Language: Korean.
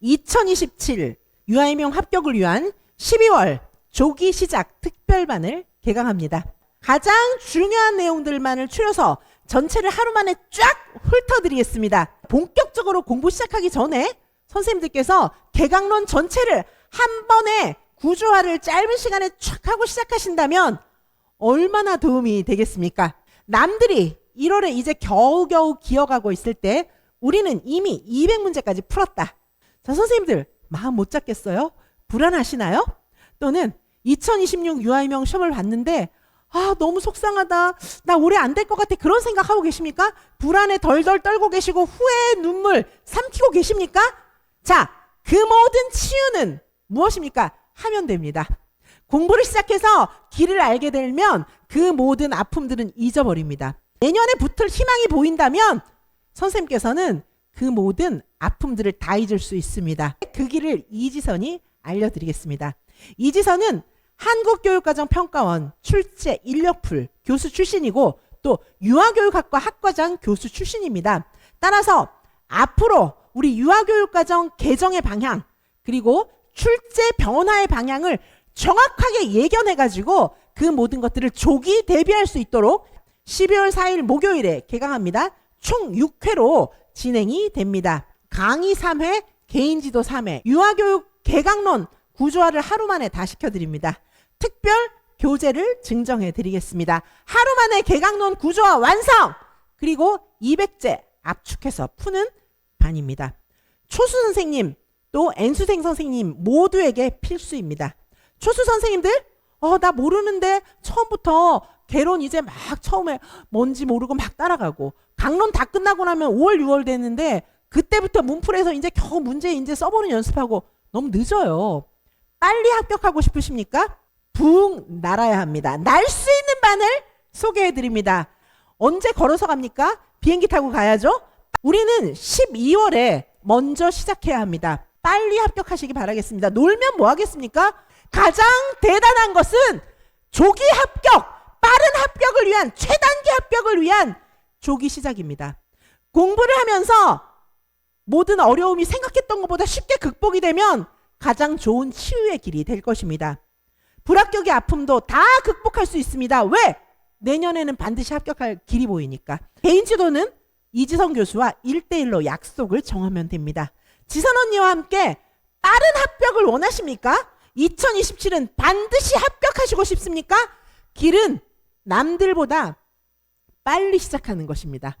2027 유아임용 합격을 위한 12월 조기 시작 특별반을 개강합니다. 가장 중요한 내용들만을 추려서 전체를 하루 만에 쫙 훑어드리겠습니다. 본격적으로 공부 시작하기 전에 선생님들께서 개강론 전체를 한 번에 구조화를 짧은 시간에 쫙 하고 시작하신다면 얼마나 도움이 되겠습니까? 남들이 1월에 이제 겨우겨우 기어가고 있을 때 우리는 이미 200문제까지 풀었다. 자, 선생님들 마음 못 잡겠어요? 불안하시나요? 또는 2026 유아이명 시험을 봤는데 아, 너무 속상하다. 나 올해 안 될 것 같아. 그런 생각하고 계십니까? 불안에 덜덜 떨고 계시고 후회의 눈물 삼키고 계십니까? 자, 그 모든 치유는 무엇입니까? 하면 됩니다. 공부를 시작해서 길을 알게 되면 그 모든 아픔들은 잊어버립니다. 내년에 붙을 희망이 보인다면 선생님께서는 그 모든 아픔들을 다 잊을 수 있습니다. 그 길을 이지선이 알려드리겠습니다. 이지선은 한국교육과정평가원 출제 인력풀 교수 출신이고 또 유아교육학과 학과장 교수 출신입니다. 따라서 앞으로 우리 유아교육과정 개정의 방향 그리고 출제 변화의 방향을 정확하게 예견해가지고 그 모든 것들을 조기 대비할 수 있도록 12월 4일 목요일에 개강합니다. 총 6회로 진행이 됩니다. 강의 3회, 개인지도 3회, 유아교육 개강론 구조화를 하루 만에 다 시켜드립니다. 특별 교재를 증정해 드리겠습니다. 하루 만에 개강론 구조화 완성! 그리고 200제 압축해서 푸는 반입니다. 초수 선생님, 또 N수생 선생님 모두에게 필수입니다. 초수 선생님들, 어, 나 모르는데 처음부터 개론 이제 막 처음에 뭔지 모르고 막 따라가고 강론 다 끝나고 나면 5월, 6월 됐는데 그때부터 문풀에서 이제 겨우 문제 이제 써보는 연습하고 너무 늦어요. 빨리 합격하고 싶으십니까? 붕 날아야 합니다. 날 수 있는 반을 소개해 드립니다. 언제 걸어서 갑니까? 비행기 타고 가야죠? 우리는 12월에 먼저 시작해야 합니다. 빨리 합격하시기 바라겠습니다. 놀면 뭐 하겠습니까? 가장 대단한 것은 조기 합격, 빠른 합격을 위한 최단기 합격을 위한 조기 시작입니다. 공부를 하면서 모든 어려움이 생각했던 것보다 쉽게 극복이 되면 가장 좋은 치유의 길이 될 것입니다. 불합격의 아픔도 다 극복할 수 있습니다. 왜? 내년에는 반드시 합격할 길이 보이니까. 개인 지도는 이지성 교수와 1대1로 약속을 정하면 됩니다. 지선 언니와 함께 빠른 합격을 원하십니까? 2027은 반드시 합격하시고 싶습니까? 길은 남들보다 빨리 시작하는 것입니다.